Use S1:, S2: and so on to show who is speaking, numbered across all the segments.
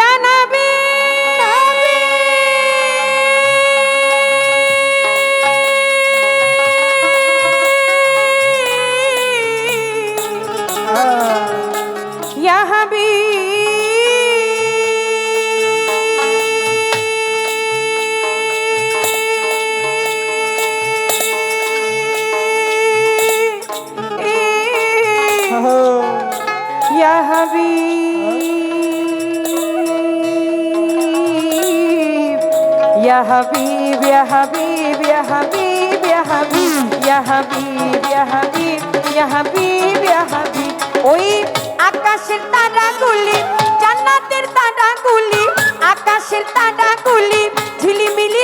S1: mañana حبيب يا حبيب يا حبيب يا حبيب يا حبيب يا حبيب يا حبيب يا حبيب ওই আকাশের তারাগুলি জান্নাতের তারাগুলি আকাশের তারাগুলি ঝিলিমিলি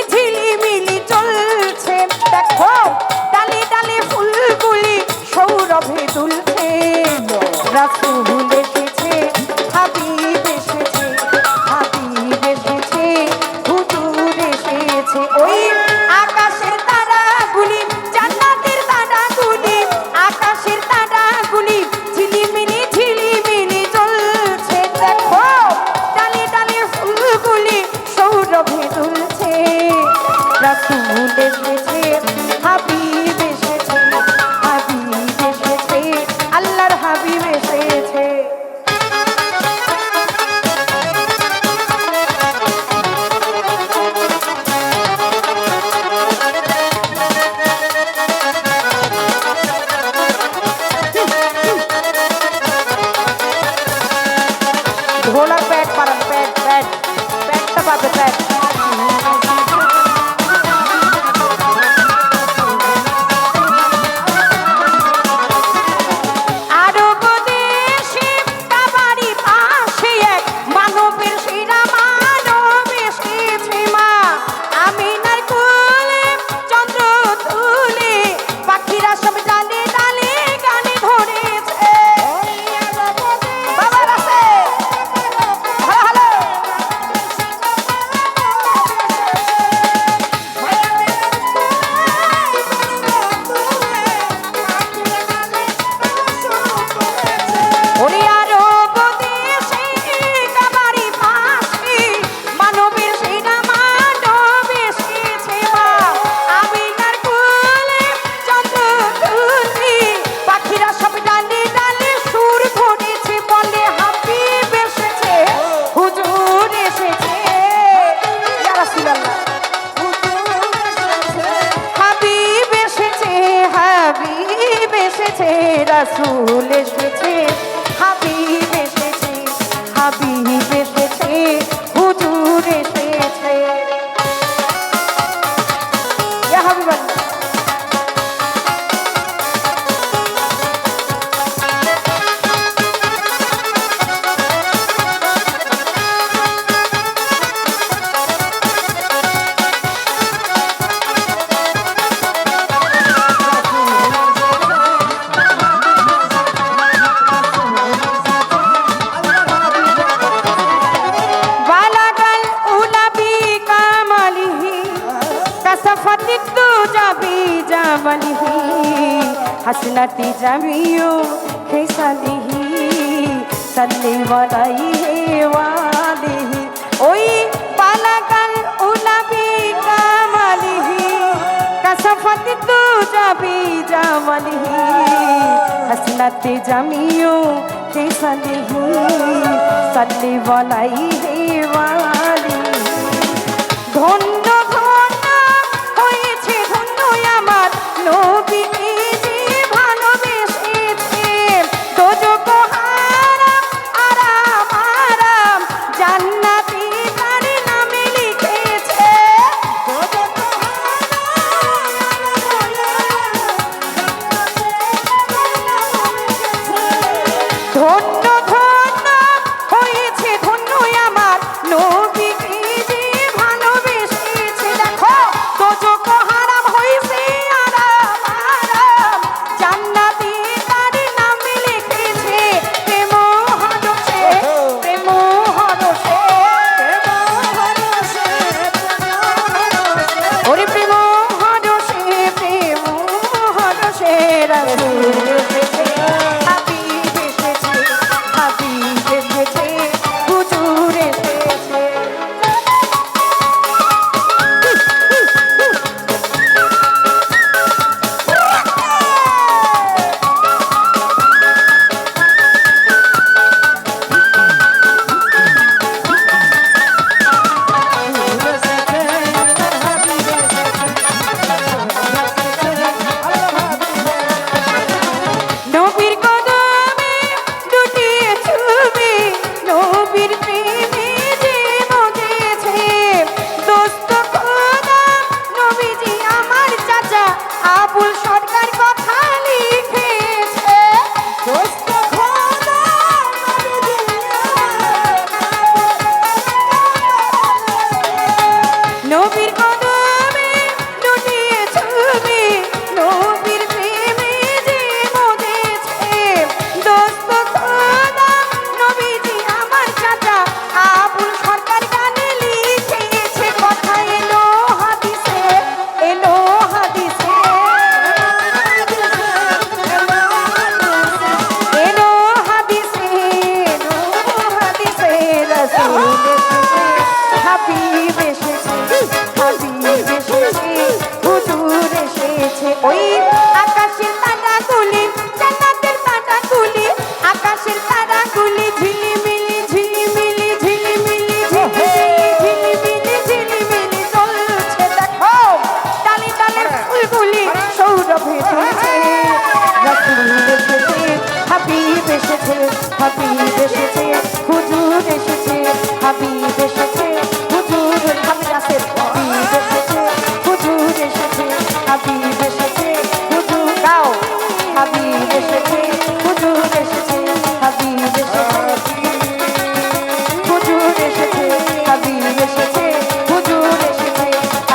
S1: রসুল সে التي جميع خصاله سلم عليه وعليه ওই পালাকাল উলাবি কামালিহি কাসাফাতি তু যাবি জামালিহি হাসনাতে জামিও কেসালিহি সাল্লি বলাইহি ওয়ালি ধন্য ধন্য হয়েছে ধন্য আমার নবী
S2: Happy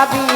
S3: যাবি